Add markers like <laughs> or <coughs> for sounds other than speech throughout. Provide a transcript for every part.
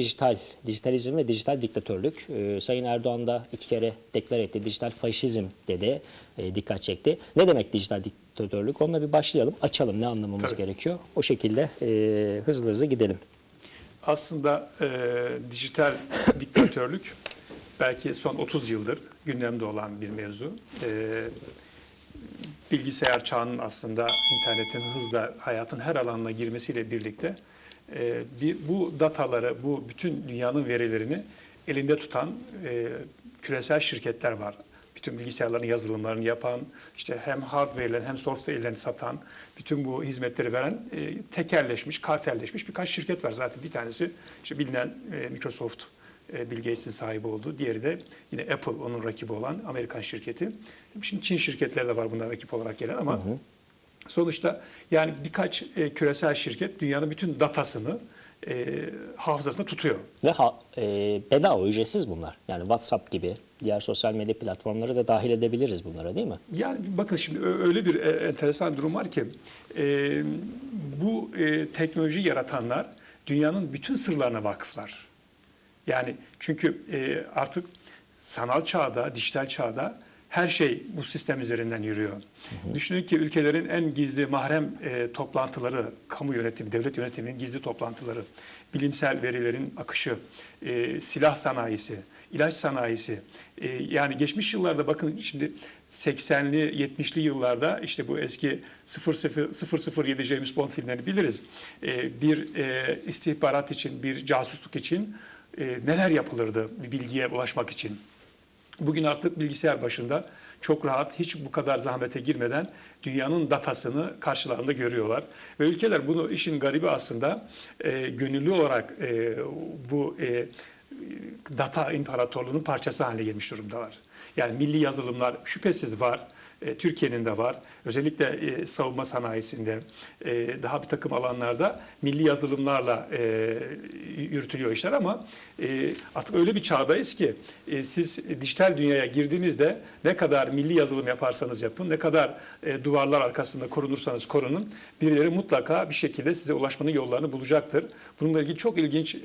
dijital, dijitalizm ve dijital diktatörlük. Ee, Sayın Erdoğan da iki kere deklar etti. Dijital faşizm dedi, e, dikkat çekti. Ne demek dijital diktatörlük? Onunla bir başlayalım, açalım ne anlamamız Tabii. gerekiyor. O şekilde e, hızlı hızlı gidelim. Aslında e, dijital diktatörlük belki son 30 yıldır gündemde olan bir mevzu. E, bilgisayar çağının aslında internetin hızla hayatın her alanına girmesiyle birlikte e, bir, bu dataları, bu bütün dünyanın verilerini elinde tutan e, küresel şirketler var. Bütün bilgisayarların yazılımlarını yapan, işte hem hardware'lerini hem software'lerini satan, bütün bu hizmetleri veren e, tekerleşmiş, kartelleşmiş birkaç şirket var. Zaten bir tanesi işte bilinen e, Microsoft, e, Bill Gates'in sahibi olduğu. Diğeri de yine Apple onun rakibi olan Amerikan şirketi. Şimdi Çin şirketleri de var bunlar rakip olarak gelen ama sonuçta yani birkaç e, küresel şirket dünyanın bütün datasını e, hafızasında tutuyor. Ve ha, e, bedava, ücretsiz bunlar. Yani WhatsApp gibi diğer sosyal medya platformları da dahil edebiliriz bunlara değil mi? Yani bakın şimdi öyle bir e, enteresan durum var ki e, bu e, teknolojiyi yaratanlar dünyanın bütün sırlarına vakıflar. Yani çünkü e, artık sanal çağda, dijital çağda her şey bu sistem üzerinden yürüyor. Düşünün ki ülkelerin en gizli mahrem e, toplantıları, kamu yönetimi, devlet yönetiminin gizli toplantıları, bilimsel verilerin akışı, e, silah sanayisi, ilaç sanayisi. E, yani geçmiş yıllarda bakın şimdi 80'li 70'li yıllarda işte bu eski 00, 007 James Bond filmlerini biliriz. E, bir e, istihbarat için, bir casusluk için e, neler yapılırdı bir bilgiye ulaşmak için. Bugün artık bilgisayar başında çok rahat, hiç bu kadar zahmete girmeden dünyanın datasını karşılarında görüyorlar. Ve ülkeler bunu işin garibi aslında e, gönüllü olarak e, bu e, data imparatorluğunun parçası haline gelmiş durumdalar. Yani milli yazılımlar şüphesiz var. E, Türkiye'nin de var. Özellikle e, savunma sanayisinde e, daha bir takım alanlarda milli yazılımlarla e, yürütülüyor işler ama e, artık öyle bir çağdayız ki siz dijital dünyaya girdiğinizde ne kadar milli yazılım yaparsanız yapın, ne kadar duvarlar arkasında korunursanız korunun, birileri mutlaka bir şekilde size ulaşmanın yollarını bulacaktır. Bununla ilgili çok ilginç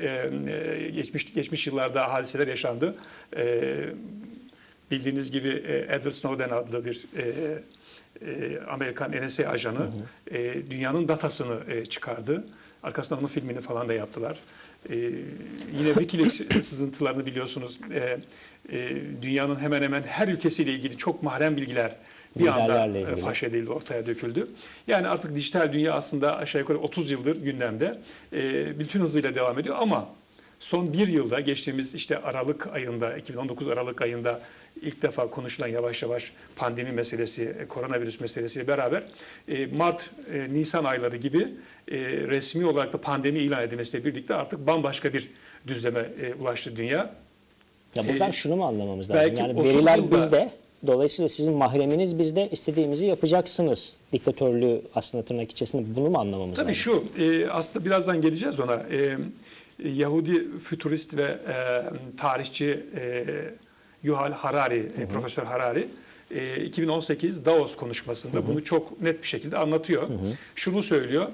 geçmiş geçmiş yıllarda hadiseler yaşandı. E, Bildiğiniz gibi e, Edward Snowden adlı bir e, e, Amerikan NSA ajanı dünyanın datasını çıkardı. Arkasından onun filmini falan da yaptılar. Yine Wikileaks <coughs> sızıntılarını biliyorsunuz. E, e, dünyanın hemen hemen her ülkesiyle ilgili çok mahrem bilgiler bir anda faş edildi, ortaya döküldü. Yani artık dijital dünya aslında aşağı yukarı 30 yıldır gündemde. Bütün hızıyla devam ediyor ama son bir yılda geçtiğimiz işte Aralık ayında, 2019 Aralık ayında ilk defa konuşulan yavaş yavaş pandemi meselesi, e, koronavirüs meselesiyle beraber e, Mart, e, Nisan ayları gibi resmi olarak da pandemi ilan edilmesiyle birlikte artık bambaşka bir düzleme ulaştı dünya. Ya buradan Ee, şunu mu anlamamız lazım? belki Yani 30 veriler yılda- bizde. Dolayısıyla sizin mahreminiz bizde, istediğimizi yapacaksınız. Diktatörlüğü aslında tırnak içerisinde bunu mu anlamamız Tabii lazım? şu, e, aslında birazdan geleceğiz ona. E, Yahudi fütürist ve e, tarihçi e, Yuval Harari, e, Profesör Harari, e, 2018 Davos konuşmasında bunu çok net bir şekilde anlatıyor. Şunu söylüyor,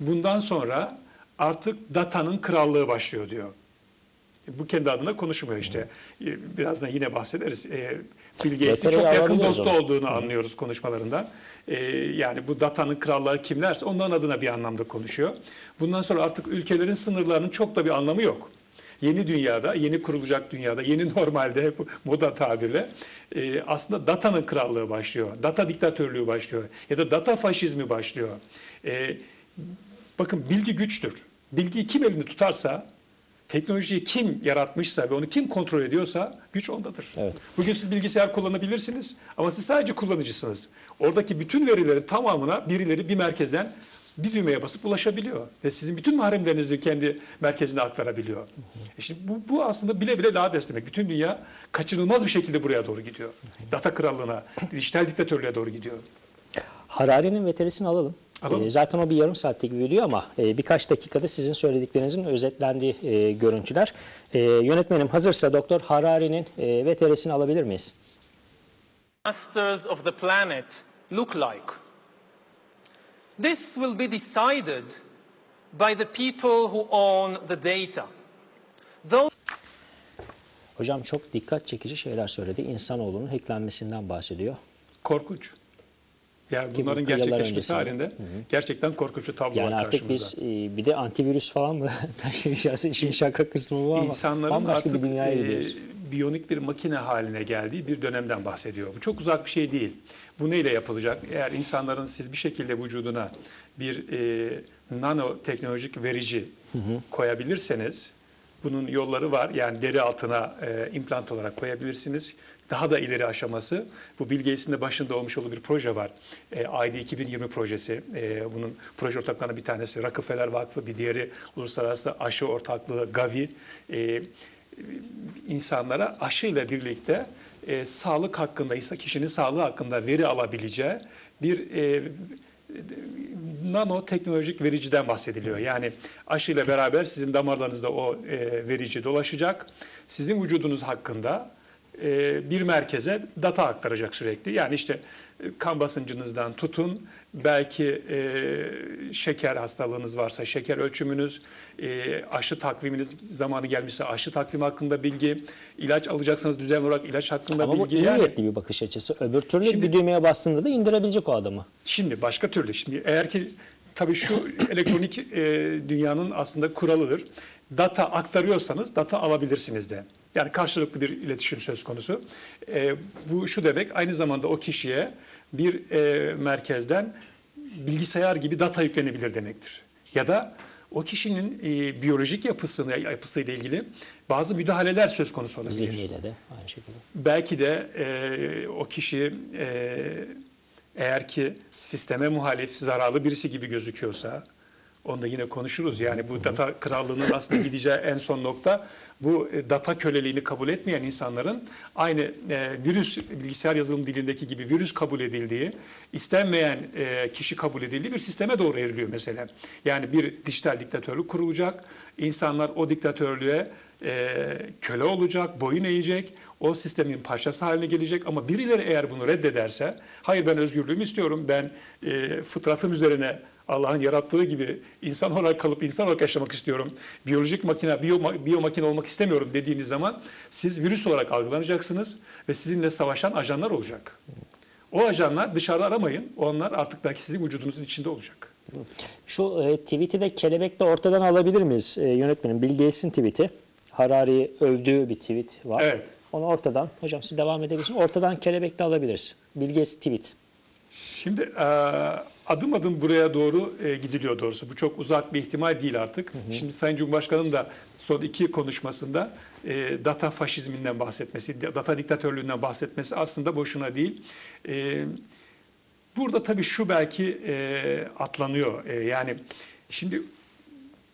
bundan sonra artık datanın krallığı başlıyor diyor. Bu kendi adına konuşmuyor işte. E, Birazdan yine bahsederiz. E, Bill Gates'in çok yakın dostu olduğunu anlıyoruz konuşmalarından. E, yani bu datanın kralları kimlerse onların adına bir anlamda konuşuyor. Bundan sonra artık ülkelerin sınırlarının çok da bir anlamı yok. Yeni dünyada, yeni kurulacak dünyada, yeni <laughs> normalde bu moda tabirle e, aslında datanın krallığı başlıyor. Data diktatörlüğü başlıyor. Ya da data faşizmi başlıyor. E, bakın bilgi güçtür. Bilgiyi kim elinde tutarsa Teknolojiyi kim yaratmışsa ve onu kim kontrol ediyorsa güç ondadır. Evet. Bugün siz bilgisayar kullanabilirsiniz ama siz sadece kullanıcısınız. Oradaki bütün verilerin tamamına birileri bir merkezden bir düğmeye basıp ulaşabiliyor. Ve sizin bütün mahremlerinizi kendi merkezine aktarabiliyor. E şimdi bu, bu aslında bile bile lades demek. Bütün dünya kaçınılmaz bir şekilde buraya doğru gidiyor. Data krallığına, dijital diktatörlüğe doğru gidiyor. Harari'nin veterisini alalım. Alalım. Ee, zaten o bir yarım saatlik bir video ama e, birkaç dakikada sizin söylediklerinizin özetlendiği e, görüntüler. E, yönetmenim hazırsa Doktor Harari'nin e, veterisini alabilir miyiz? masters of the planet look like. This will be decided by the people who own the data. Hocam çok dikkat çekici şeyler söyledi. İnsanoğlunun hacklenmesinden bahsediyor. Korkunç. Yani bunların gerçekleşmesi halinde gerçekten korkunç bir tablo Yani var artık biz karşımızda. e, bir de antivirüs falan mı <laughs> taşıyacağız? İşin şaka kısmı bu ama İnsanların bambaşka artık bir dünyaya e, biyonik bir makine haline geldiği bir dönemden bahsediyor. Bu çok uzak bir şey değil. Bu neyle yapılacak? Eğer insanların siz bir şekilde vücuduna bir e, nano teknolojik verici koyabilirseniz bunun yolları var. Yani deri altına e, implant olarak koyabilirsiniz. Daha da ileri aşaması bu Bill de başında olmuş olduğu bir proje var. E, ID 2020 projesi. E, bunun proje ortaklarından bir tanesi Rockefeller Vakfı, bir diğeri Uluslararası Aşı Ortaklığı Gavi. E, insanlara aşıyla birlikte e, sağlık hakkında, kişinin sağlığı hakkında veri alabileceği bir e, nano teknolojik vericiden bahsediliyor. Yani aşıyla beraber sizin damarlarınızda o e, verici dolaşacak. Sizin vücudunuz hakkında bir merkeze data aktaracak sürekli. Yani işte e, kan basıncınızdan tutun, belki e, şeker hastalığınız varsa şeker ölçümünüz, e, aşı takviminiz zamanı gelmişse aşı takvimi hakkında bilgi, ilaç alacaksanız düzenli olarak ilaç hakkında Ama bu bilgi. iyi Yani niyetli bir bakış açısı. Öbür türlü Şimdi- bir düğmeye bastığında da indirebilecek o adamı. Şimdi başka türlü. Şimdi eğer ki tabii şu <coughs> elektronik e, dünyanın aslında kuralıdır. Data aktarıyorsanız data alabilirsiniz de. Yani karşılıklı bir iletişim söz konusu. E, bu şu demek aynı zamanda o kişiye bir e, merkezden bilgisayar gibi data yüklenebilir demektir. Ya da o kişinin e, biyolojik yapısına yapısıyla ilgili bazı müdahaleler söz konusu olabilir. Zihniyle de aynı şekilde. Belki de e, o kişi e, eğer ki sisteme muhalif, zararlı birisi gibi gözüküyorsa, onu da yine konuşuruz. Yani bu data krallığının aslında gideceği en son nokta bu e, data köleliğini kabul etmeyen insanların aynı e, virüs bilgisayar yazılım dilindeki gibi virüs kabul edildiği, istenmeyen e, kişi kabul edildiği bir sisteme doğru evriliyor mesela. Yani bir dijital diktatörlük kurulacak. İnsanlar o diktatörlüğe e, köle olacak, boyun eğecek, o sistemin parçası haline gelecek. Ama birileri eğer bunu reddederse, hayır ben özgürlüğümü istiyorum, ben e, fıtratım üzerine Allah'ın yarattığı gibi insan olarak kalıp insan olarak yaşamak istiyorum, biyolojik makine, biyo, biyo makine olmak istemiyorum dediğiniz zaman siz virüs olarak algılanacaksınız ve sizinle savaşan ajanlar olacak. O ajanlar dışarıda aramayın, onlar artık belki sizin vücudunuzun içinde olacak. Şu e, tweet'i de kelebekle ortadan alabilir miyiz e, yönetmenim? Bill Gates'in tweet'i. Harari'yi övdüğü bir tweet var. Evet. Onu ortadan, hocam siz devam edebilirsiniz. Ortadan kelebekle alabiliriz. Bill Gates tweet. Şimdi e, adım adım buraya doğru e, gidiliyor doğrusu. Bu çok uzak bir ihtimal değil artık. Şimdi Sayın Cumhurbaşkanı'nın da son iki konuşmasında e, data faşizminden bahsetmesi, data diktatörlüğünden bahsetmesi aslında boşuna değil. E, burada tabii şu belki e, atlanıyor. E, yani şimdi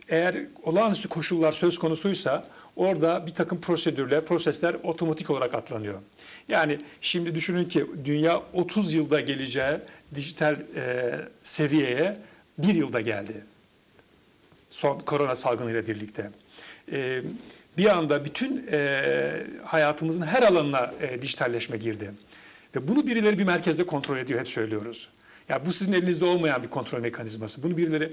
eğer olağanüstü koşullar söz konusuysa orada bir takım prosedürler, prosesler otomatik olarak atlanıyor. Yani şimdi düşünün ki dünya 30 yılda geleceği dijital e, seviyeye bir yılda geldi. Son korona salgınıyla birlikte. E, bir anda bütün e, hayatımızın her alanına e, dijitalleşme girdi. Ve bunu birileri bir merkezde kontrol ediyor, hep söylüyoruz. Ya bu sizin elinizde olmayan bir kontrol mekanizması. Bunu birileri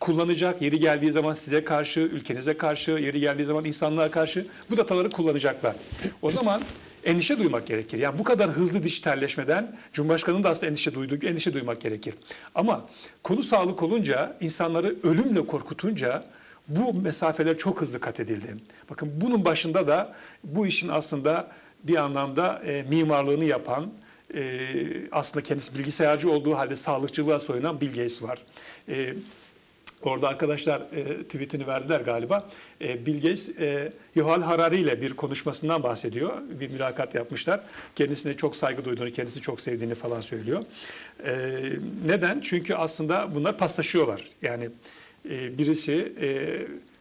kullanacak, yeri geldiği zaman size karşı, ülkenize karşı, yeri geldiği zaman insanlığa karşı bu dataları kullanacaklar. O zaman endişe duymak gerekir. Yani bu kadar hızlı dijitalleşmeden Cumhurbaşkanı'nın da aslında endişe duyduğu endişe duymak gerekir. Ama konu sağlık olunca, insanları ölümle korkutunca bu mesafeler çok hızlı kat edildi. Bakın bunun başında da bu işin aslında bir anlamda e, mimarlığını yapan, e, aslında kendisi bilgisayarcı olduğu halde sağlıkçılığa soyunan Bill Gates var. E, Orada arkadaşlar e, tweetini verdiler galiba. E, Bill Gates, e, Yuval Harari ile bir konuşmasından bahsediyor. Bir mülakat yapmışlar. Kendisine çok saygı duyduğunu, kendisini çok sevdiğini falan söylüyor. E, neden? Çünkü aslında bunlar paslaşıyorlar. Yani e, birisi e,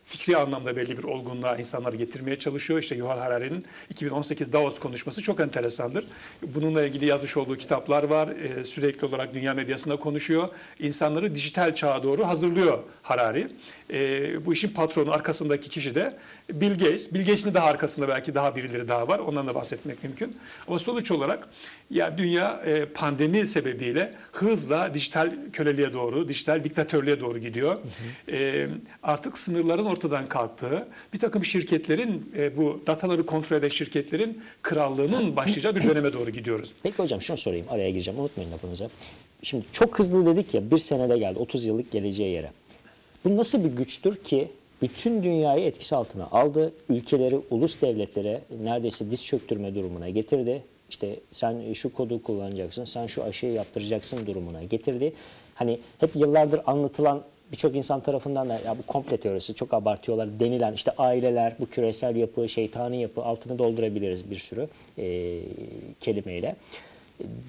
fikri anlamda belli bir olgunluğa insanları getirmeye çalışıyor. İşte Yuval Harari'nin 2018 Davos konuşması çok enteresandır. Bununla ilgili yazmış olduğu kitaplar var. Ee, sürekli olarak dünya medyasında konuşuyor. İnsanları dijital çağa doğru hazırlıyor Harari. Ee, bu işin patronu arkasındaki kişi de Bill Gates. Bill Gates'in daha arkasında belki daha birileri daha var. Ondan da bahsetmek mümkün. Ama sonuç olarak ya dünya e, pandemi sebebiyle hızla dijital köleliğe doğru, dijital diktatörlüğe doğru gidiyor. Ee, artık sınırların ortaya ortadan kalktığı, bir takım şirketlerin, e, bu dataları kontrol eden şirketlerin krallığının başlayacağı bir döneme doğru gidiyoruz. Peki hocam şunu sorayım araya gireceğim unutmayın lafınızı. Şimdi çok hızlı dedik ya bir senede geldi 30 yıllık geleceğe yere. Bu nasıl bir güçtür ki bütün dünyayı etkisi altına aldı. Ülkeleri, ulus devletlere neredeyse diz çöktürme durumuna getirdi. İşte sen şu kodu kullanacaksın, sen şu aşıyı yaptıracaksın durumuna getirdi. Hani hep yıllardır anlatılan birçok insan tarafından da ya bu komple teorisi çok abartıyorlar denilen işte aileler, bu küresel yapı, şeytani yapı altını doldurabiliriz bir sürü e, kelimeyle.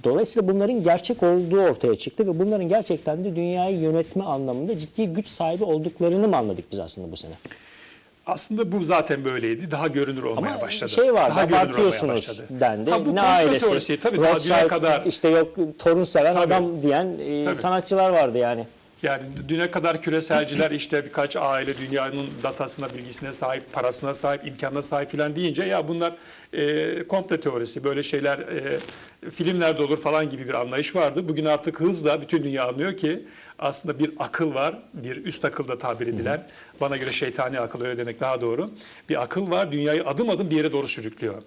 Dolayısıyla bunların gerçek olduğu ortaya çıktı ve bunların gerçekten de dünyayı yönetme anlamında ciddi güç sahibi olduklarını mı anladık biz aslında bu sene? Aslında bu zaten böyleydi. Daha görünür olmaya Ama başladı. şey var, Daha abartıyorsunuz dendi. Ha, bu ne ailesi, teorisi, tabii daha Rothschild, düne kadar işte yok torun seven Tabii. adam diyen e, Tabii. sanatçılar vardı yani. Yani düne kadar küreselciler işte birkaç aile dünyanın datasına, bilgisine sahip, parasına sahip, imkanına sahip falan deyince ya bunlar e, komple teorisi, böyle şeyler e, filmlerde olur falan gibi bir anlayış vardı. Bugün artık hızla bütün dünya anlıyor ki aslında bir akıl var, bir üst akıl da tabir edilen, bana göre şeytani akıl öyle demek daha doğru. Bir akıl var, dünyayı adım adım bir yere doğru sürüklüyor.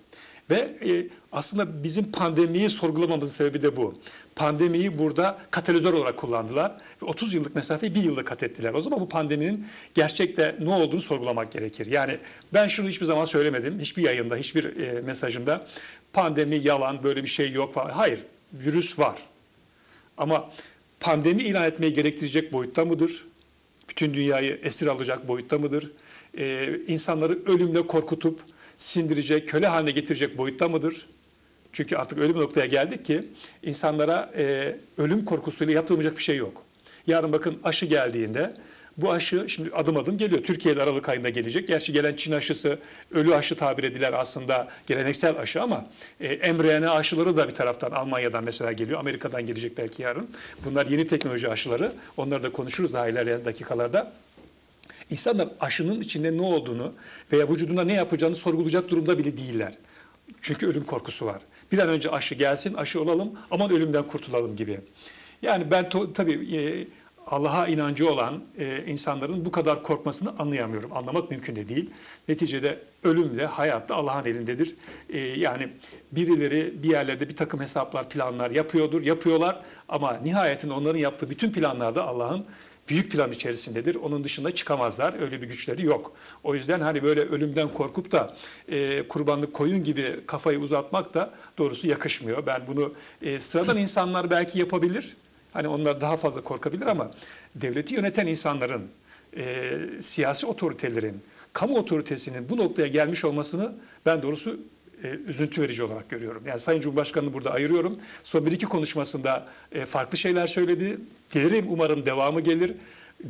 Ve e, aslında bizim pandemiyi sorgulamamızın sebebi de bu. Pandemiyi burada katalizör olarak kullandılar ve 30 yıllık mesafeyi bir yılda kat ettiler. O zaman bu pandeminin gerçekte ne olduğunu sorgulamak gerekir. Yani ben şunu hiçbir zaman söylemedim. Hiçbir yayında, hiçbir e, mesajımda pandemi yalan, böyle bir şey yok falan. Hayır, virüs var. Ama pandemi ilan etmeyi gerektirecek boyutta mıdır? Bütün dünyayı esir alacak boyutta mıdır? Ee, insanları ölümle korkutup sindirecek, köle haline getirecek boyutta mıdır? Çünkü artık öyle bir noktaya geldik ki insanlara e, ölüm korkusuyla yaptırılmayacak bir şey yok. Yarın bakın aşı geldiğinde bu aşı şimdi adım adım geliyor. Türkiye'de Aralık ayında gelecek. Gerçi gelen Çin aşısı ölü aşı tabir edilen aslında geleneksel aşı ama e, mRNA aşıları da bir taraftan Almanya'dan mesela geliyor. Amerika'dan gelecek belki yarın. Bunlar yeni teknoloji aşıları. Onları da konuşuruz daha ilerleyen dakikalarda. İnsanlar aşının içinde ne olduğunu veya vücuduna ne yapacağını sorgulayacak durumda bile değiller. Çünkü ölüm korkusu var. Bir an önce aşı gelsin, aşı olalım, aman ölümden kurtulalım gibi. Yani ben tabii e, Allah'a inancı olan e, insanların bu kadar korkmasını anlayamıyorum. Anlamak mümkün de değil. Neticede ölüm de hayat da Allah'ın elindedir. E, yani birileri bir yerlerde bir takım hesaplar, planlar yapıyordur, yapıyorlar ama nihayetinde onların yaptığı bütün planlar da Allah'ın büyük plan içerisindedir. Onun dışında çıkamazlar. Öyle bir güçleri yok. O yüzden hani böyle ölümden korkup da e, kurbanlık koyun gibi kafayı uzatmak da doğrusu yakışmıyor. Ben bunu e, sıradan insanlar belki yapabilir. Hani onlar daha fazla korkabilir ama devleti yöneten insanların, e, siyasi otoritelerin, kamu otoritesinin bu noktaya gelmiş olmasını ben doğrusu e, üzüntü verici olarak görüyorum. Yani Sayın Cumhurbaşkanı'nı burada ayırıyorum. Son bir iki konuşmasında e, farklı şeyler söyledi. Dilerim umarım devamı gelir.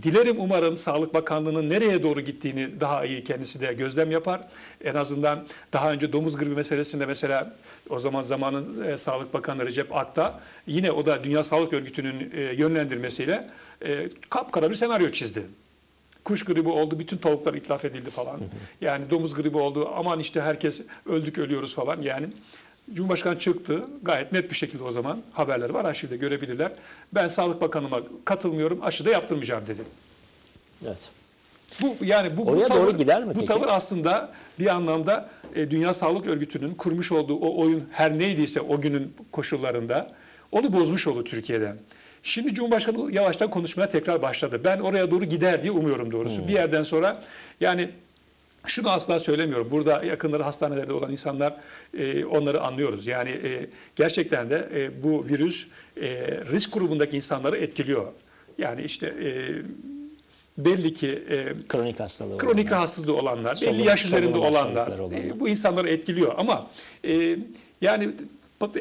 Dilerim umarım Sağlık Bakanlığı'nın nereye doğru gittiğini daha iyi kendisi de gözlem yapar. En azından daha önce domuz gribi meselesinde mesela o zaman zamanın e, Sağlık Bakanı Recep Akta yine o da Dünya Sağlık Örgütü'nün e, yönlendirmesiyle e, kapkara bir senaryo çizdi. Kuş gribi oldu, bütün tavuklar itlaf edildi falan. Yani domuz gribi oldu, aman işte herkes öldük ölüyoruz falan. Yani Cumhurbaşkanı çıktı gayet net bir şekilde o zaman haberler var arşivde görebilirler. Ben Sağlık Bakanıma katılmıyorum, aşı da yaptırmayacağım dedi. Evet. Bu yani bu, bu Oraya tavır, doğru gider mi bu peki? tavır aslında bir anlamda e, Dünya Sağlık Örgütü'nün kurmuş olduğu o oyun her neydiyse o günün koşullarında onu bozmuş oldu Türkiye'den. Şimdi Cumhurbaşkanı yavaştan konuşmaya tekrar başladı. Ben oraya doğru gider diye umuyorum doğrusu. Hmm. Bir yerden sonra yani şunu asla söylemiyorum. Burada yakınları hastanelerde olan insanlar e, onları anlıyoruz. Yani e, gerçekten de e, bu virüs e, risk grubundaki insanları etkiliyor. Yani işte e, belli ki e, Kronik hastalığı. kronik olanlar. rahatsızlığı olanlar, Solunum- belli yaş üzerinde olanlar hastalıkları olanlar. e, bu insanları etkiliyor. Ama e, yani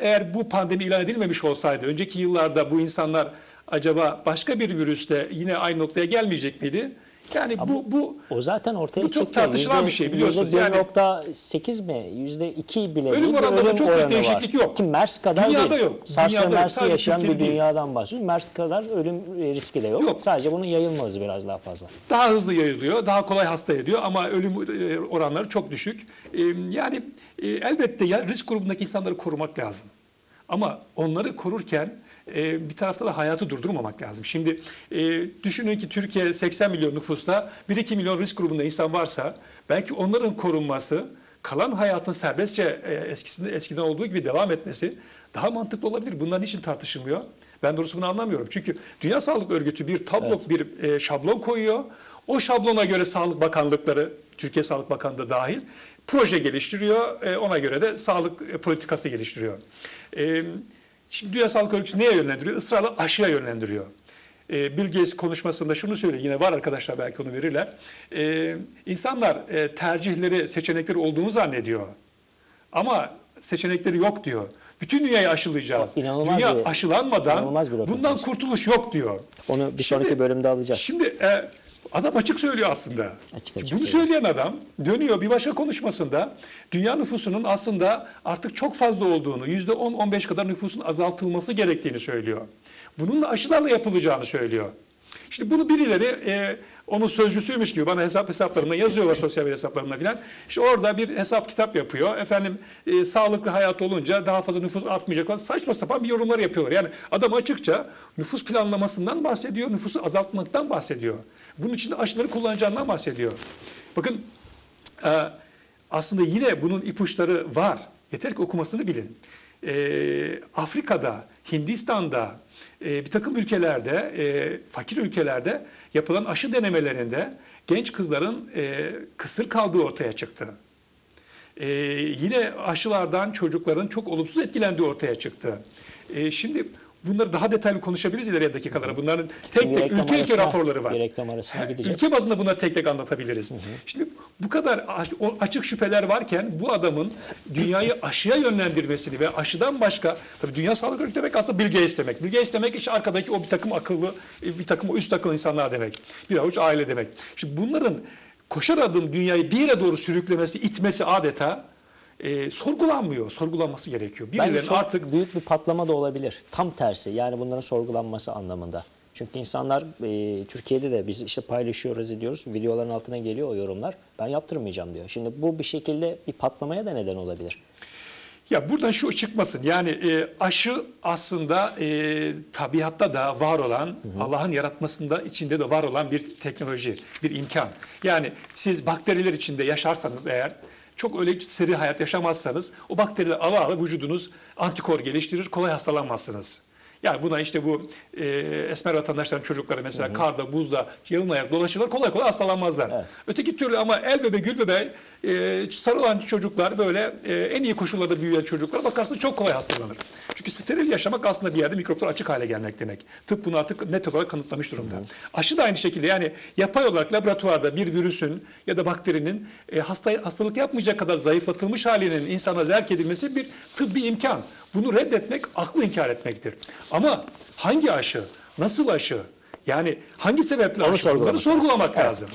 eğer bu pandemi ilan edilmemiş olsaydı önceki yıllarda bu insanlar acaba başka bir virüste yine aynı noktaya gelmeyecek miydi? Yani bu bu O zaten ortaya Bu çok tartışılan Yüzde- bir şey biliyorsunuz. yüzde Yani- 1.8 mi? Yüzde 2 bile Ölüm değil. bir oranlarında ölüm çok oranı değişiklik var. yok. Ki MERS kadar Dünyada değil. yok. SARS Dünyada ve yok. MERS'i yaşayan bir Türkiye'de değil. dünyadan bahsediyoruz. MERS kadar ölüm riski de yok. Yok. Sadece bunun yayılma hızı biraz daha fazla. daha hızlı yayılıyor, daha kolay hasta ediyor ama ölüm e, oranları çok düşük. E, Yani e, elbette risk grubundaki insanları korumak lazım. Ama onları korurken e, bir tarafta da hayatı durdurmamak lazım. Şimdi e, düşünün ki Türkiye 80 milyon nüfusta 1-2 milyon risk grubunda insan varsa belki onların korunması kalan hayatın serbestçe e, eskisinde, eskiden olduğu gibi devam etmesi daha mantıklı olabilir. Bunlar niçin tartışılmıyor? Ben doğrusu bunu anlamıyorum. Çünkü Dünya Sağlık Örgütü bir tablo, bir e, şablon koyuyor. O şablona göre Sağlık Bakanlıkları, Türkiye Sağlık Bakanlığı da dahil proje geliştiriyor. E, ona göre de sağlık e, politikası geliştiriyor. E, şimdi Dünya Sağlık Örgütü neye yönlendiriyor? Israrla aşıya yönlendiriyor. E, Bill Gates konuşmasında şunu söylüyor, yine var arkadaşlar belki onu verirler. E, insanlar e, tercihleri, seçenekleri olduğunu zannediyor. Ama seçenekleri yok diyor. Bütün dünyayı aşılayacağız. İnanılmaz Dünya bir- aşılanmadan bir bundan kurtuluş yok diyor. Onu bir sonraki bölümde alacağız. Şimdi e, adam açık söylüyor aslında. Açık açık Bunu söyleyen adam dönüyor bir başka konuşmasında dünya nüfusunun aslında artık çok fazla olduğunu, yüzde 10-15 kadar nüfusun azaltılması gerektiğini söylüyor. Bunun da aşılarla yapılacağını söylüyor. Şimdi bunu birileri e, onun sözcüsüymüş gibi bana hesap hesaplarımda yazıyorlar sosyal medya hesaplarımda filan. İşte orada bir hesap kitap yapıyor. Efendim e, sağlıklı hayat olunca daha fazla nüfus artmayacak falan saçma sapan bir yorumlar yapıyorlar. Yani adam açıkça nüfus planlamasından bahsediyor, nüfusu azaltmaktan bahsediyor. Bunun için de aşıları kullanacağından bahsediyor. Bakın e, aslında yine bunun ipuçları var. Yeter ki okumasını bilin. E, Afrika'da, Hindistan'da, e, bir takım ülkelerde, e, fakir ülkelerde yapılan aşı denemelerinde genç kızların e, kısır kaldığı ortaya çıktı. E, yine aşılardan çocukların çok olumsuz etkilendiği ortaya çıktı. E, şimdi bunları daha detaylı konuşabiliriz ilerleyen dakikalara. Bunların tek Bir tek ülke ülke raporları var. bir reklam arasına Ha, gideceğiz. Ülke bazında buna tek tek anlatabiliriz. Şimdi bu kadar açık şüpheler varken bu adamın dünyayı aşıya yönlendirmesini ve aşıdan başka tabii Dünya Sağlık Örgütü demek aslında Bill Gates demek. Bill Gates demek işte arkadaki o bir takım akıllı e, bir takım o üst akıllı insanlar demek. Bir avuç aile demek. Şimdi bunların koşar adım dünyayı bir yere doğru sürüklemesi, itmesi adeta e, sorgulanmıyor. Sorgulanması gerekiyor. Birilerinin çok artık büyük bir patlama da olabilir. Tam tersi yani bunların sorgulanması anlamında. Çünkü insanlar e, Türkiye'de de biz işte paylaşıyoruz ediyoruz. Videoların altına geliyor o yorumlar. Ben yaptırmayacağım diyor. Şimdi bu bir şekilde bir patlamaya da neden olabilir. Ya buradan şu çıkmasın. Yani e, aşı aslında e, tabiatta da var olan, Allah'ın yaratmasında içinde de var olan bir teknoloji, bir imkan. Yani siz bakteriler içinde yaşarsanız eğer çok öyle seri hayat yaşamazsanız o bakteriler ala ala vücudunuz antikor geliştirir, kolay hastalanmazsınız. Yani buna işte bu e, esmer vatandaşların çocukları mesela karda, buzda, yalın ayak dolaşırlar kolay kolay hastalanmazlar. Evet. Öteki türlü ama el bebe gül bebe e, sarılan çocuklar böyle e, en iyi koşullarda büyüyen çocuklar bakarsın çok kolay hastalanır. Çünkü steril yaşamak aslında bir yerde mikroplar açık hale gelmek demek. Tıp bunu artık net olarak kanıtlamış durumda. Aşı da aynı şekilde yani yapay olarak laboratuvarda bir virüsün ya da bakterinin e, hasta, hastalık yapmayacak kadar zayıflatılmış halinin insana zerk edilmesi bir tıbbi imkan. Bunu reddetmek aklı inkar etmektir. Ama hangi aşı, nasıl aşı, yani hangi sebeple Onu aşı bunları sorgulamak lazım. sorgulamak Evet. lazım.